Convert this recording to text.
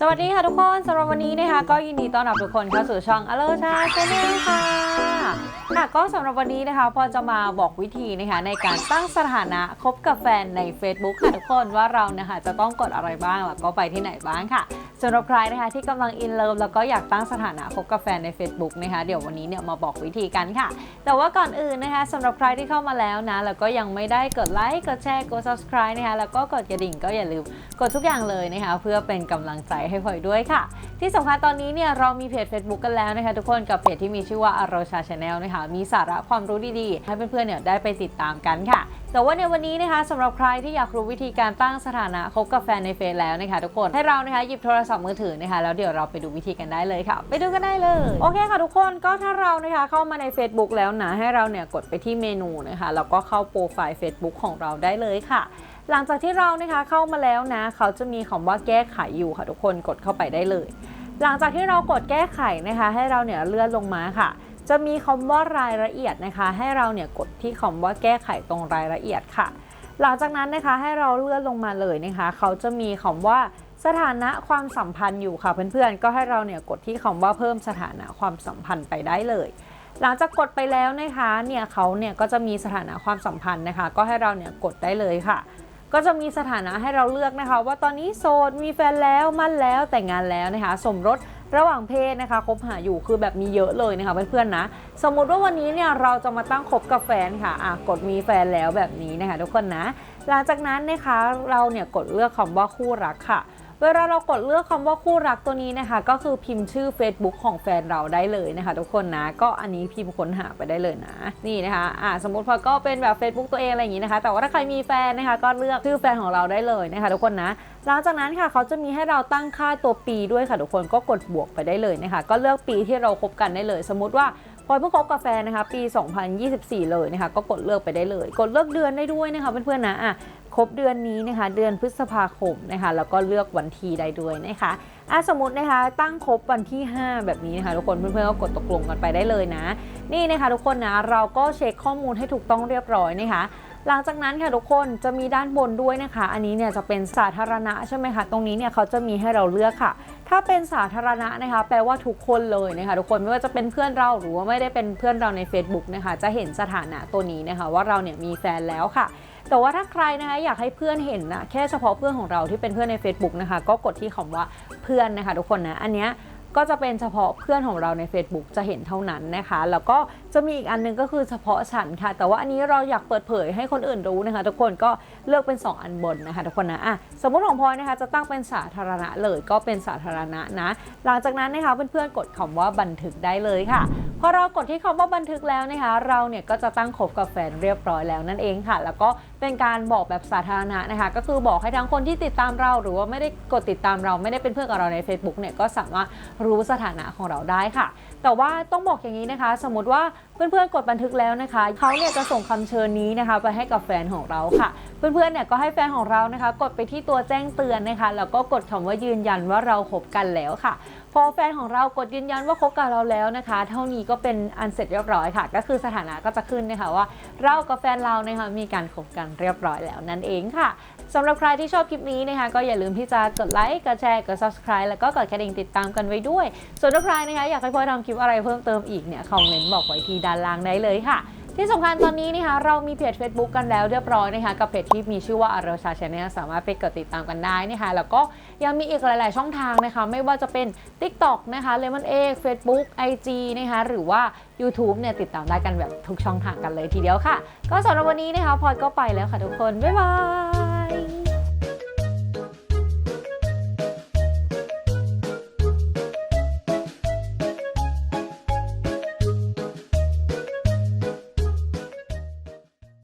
สวัสดีค่ะทุกคนสำหรับวันนี้นะคะก็ยินดีต้อนรับทุกคนเข้าสู่ช่องอโลชาชาแนลค่ะค่ะก็สำหรับวันนี้นะคะพอจะมาบอกวิธีนะคะในการตั้งสถานะคบกับแฟนใน Facebook ค่ะทุกคนว่าเรานะคะจะต้องกดอะไรบ้างแล้วก็ไปที่ไหนบ้างค่ะสำหรับใครนะคะที่กำลังอินเลิฟแล้วก็อยากตั้งสถานะคบกับแฟนใน Facebook นะคะเดี๋ยววันนี้เนี่ยมาบอกวิธีกันค่ะ แต่ว่าก่อนอื่นนะคะสำหรับใครที่เข้ามาแล้วนะแล้วก็ยังไม่ได้กดไลค์กดแชร์กด subscribe นะคะแล้วก็กดกระดิ่งก็อย่าลืมกดทุกอย่างเลยนะคะเพื่อเป็นกำลังใจให้พลอยด้วยค่ะ ที่สำคัญตอนนี้เนี่ยเรามีเพจ Facebook กันแล้วนะคะทุกคนกับเพจที่มีชื่อว่าอารชาชาแนลนะคะมีสาระความรู้ดีๆ ให้เพื่อนๆเนี่ยได้ไปติดตามกันค่ะ แต่ว่าในวันนี้นะคะสำหรับใครที่อยากรู้วิธีการตั้งสถานะคบกับแฟนในเฟซแล้วนะคะทุกคนให้เรานะคะหยิบโทรศัพท์มือถือนะคะแล้วเดี๋ยวเราไปดูวิธีกันได้เลยค่ะ ไปดูกันได้เลย โอเคค่ะทุกคนก็ถ้าเรานะคะเข้ามาใน Facebook แล้วนะให้เราเนี่ยกดไปที่เมนูนะคะแล้วก็เข้าโปรไฟล์ Facebook ของเราได้เลยค่ะ หลังจากที่เรานะคะเข้ามาแล้วนะ เขาจะมีคำว่าแก้ไขอยู่ค่ะทุกคนกดเข้าไปได้เลย หลังจากที่เรากดแก้ไขนะคะ ให้เราเนี่ยเลื่อนลงมาค่ะ จะมีคำว่ารายละเอียดนะคะ ให้เราเนี่ยกดที่คำว่าแก้ไขตรงรายละเอียดค่ะ หลังจากนั้นนะคะให้เราเลื่อนลงมาเลยนะคะ เขาจะมีคำว่าสถานะความสัมพันธ์อยู่ค่ะเพื่อนๆ ก็ให้เราเนี่ยกดที่คำว่าเพิ่มสถานะความสัมพันธ์ไปได้เลย หลังจากกดไปแล้วนะคะเนี่ยเขาเนี่ยก็จะมีสถานะความสัมพันธ์นะคะ ก็ให้เราเนี่ยกดได้เลยค่ะ ก็จะมีสถานะให้เราเลือกนะคะ ว่าตอนนี้โสดมีแฟนแล้วมั่นแล้วแต่งงานแล้วนะคะ สมรสระหว่างเพศนะคะคบหาอยู่คือแบบมีเยอะเลยนะคะเพื่อนๆนะ สมมุติว่าวันนี้เนี่ยเราจะมาตั้งคบกับแฟนค่ะอะกดมีแฟนแล้วแบบนี้นะคะทุกคนนะ หลังจากนั้นนะคะเราเนี่ยกดเลือกคำว่าคู่รักค่ะ เวลาเรากดเลือกคำว่าคู่รักตัวนี้นะคะ ก็คือพิมพ์ชื่อ Facebook ของแฟนเราได้เลยนะคะ ทุกคนนะ ก็อันนี้พิมพ์ค้นหาไปได้เลยนะ นี่นะคะอ่าสมมติพอก็เป็นแบบ Facebook ตัวเองอะไรอย่างนี้นะคะ แต่ว่าถ้าใครมีแฟนนะคะ ก็เลือกชื่อแฟนของเราได้เลยนะคะ ทุกคนนะ หลังจากนั้นค่ะเขาจะมีให้เราตั้งค่าตัวปีด้วยค่ะทุกคนก็กดบวกไปได้เลยนะคะ ก็เลือกปีที่เราคบกันได้เลย สมมติว่าพลอยเพิ่งคบกับแฟนนะคะ ปี 2024 เลยนะคะ ก็กดเลือกไปได้เลย กดเลือกเดือนได้ด้วยนะคะเพื่อนๆนะอะครบเดือนนี้นะคะ เดือนพฤษภาคมนะคะแล้วก็เลือกวันที่ได้ด้วยนะคะอะสมมตินะคะตั้งครบวันที่ 5 แบบนี้นะคะทุกคนเพื่อนๆก็กดตกลงกันไปได้เลยนะ นี่นะคะทุกคนนะเราก็เช็คข้อมูลให้ถูกต้องเรียบร้อยนะคะ หลังจากนั้นค่ะทุกคนจะมีด้านบนด้วยนะคะ อันนี้เนี่ยจะเป็นสาธารณะใช่ไหมคะตรงนี้เนี่ยเขาจะมีให้เราเลือกค่ะ ถ้าเป็นสาธารณะนะคะ แปลว่าทุกคนเลยนะคะทุกคนไม่ว่าจะเป็นเพื่อนเราหรือว่าไม่ได้เป็นเพื่อนเราใน Facebook นะคะ จะเห็นสถานะตัวนี้นะคะ ว่าเราเนี่ยมีแฟนแล้วค่ะแต่ว่าถ้าใครนะคะอยากให้เพื่อนเห็นนะแค่เฉพาะเพื่อนของเราที่เป็นเพื่อนใน Facebook นะคะ ก็กดที่คำว่าเพื่อนนะคะ ทุกคนนะอันเนี้ย ก็จะเป็นเฉพาะเพื่อนของเราใน Facebook จะเห็นเท่านั้นนะคะ แล้วก็จะมีอีกอันหนึงก็คือเฉพาะฉันค่ะ แต่ว่าอันนี้เราอยากเปิดเผยให้คนอื่นรู้นะคะ ทุกคนก็เลือกเป็น 2 อันบนนะคะทุกคนนะอะสมมติของพลอยนะคะจะตั้งเป็นสาธารณะเลยก็เป็นสาธารณะนะ หลังจากนั้นนะคะเพื่อนๆกดคำว่าบันทึกได้เลยค่ะ พอเรากดที่คำว่าบันทึกแล้วนะคะ เราเนี่ยก็จะตั้งคบกับแฟนเรียบร้อยแล้วนั่นเองค่ะ แล้วก็เป็นการบอกแบบสาธารณะนะคะ ก็คือบอกให้ทั้งคนที่ติดตามเราหรือว่าไม่ได้กดติดตามเราไม่ได้เป็นเพื่อนกับเราใน Facebook เนี่ยก็สามารถรู้สถานะของเราได้ค่ะ แต่ว่าต้องบอกอย่างนี้นะคะ สมมติว่าเพื่อนๆกดบันทึกแล้วนะคะเขาเนี่ยจะส่งคำเชิญนี้นะคะ ไปให้กับแฟนของเราค่ะ เพื่อนๆเนี่ยก็ให้แฟนของเรานะคะ กดไปที่ตัวแจ้งเตือนนะคะแล้วก็กดคำว่ายืนยันว่าเราคบกันแล้วค่ะ พอแฟนของเรากดยืนยันว่าคบกับเราแล้วนะคะ เท่านี้ก็เป็นอันเสร็จเรียบร้อยค่ะ ก็คือสถานะก็จะขึ้นนะคะว่า เรากับแฟนเรานะคะมีการคบกันเรียบร้อยแล้วนั่นเองค่ะสำหรับใครที่ชอบคลิปนี้นะคะ ก็อย่าลืมที่จะกดไลค์กดแชร์กด subscribe แล้วก็กดกระดิ่งติดตามกันไว้ด้วย ส่วนถ้าใครนะคะอยากให้พลอยทำคลิปอะไรเพิ่มเติมอีกเนี่ยคอมเมนต์บอกไว้ที่ด้านล่างได้เลยค่ะ ที่สำคัญตอนนี้นะคะเรามีเพจ Facebook กันแล้วเรียบร้อยนะคะกับเพจที่มีชื่อว่าอารชาชาแนลสามารถไปกดติดตามกันได้นะคะแล้วก็ยังมีอีกหลาย ๆ ช่องทางนะคะไม่ว่าจะเป็น TikTok นะคะเลมอนเอ็กเฟซบุ๊กไอจีนะคะหรือว่า YouTube เนี่ยติดตามได้กันแบบทุกช่องทางกันเลยทีเดียวค่ะ ก็สำหรับวันนี้นะคะพลอยก็ไปแล้วค่ะทุกคน บ๊ายบาย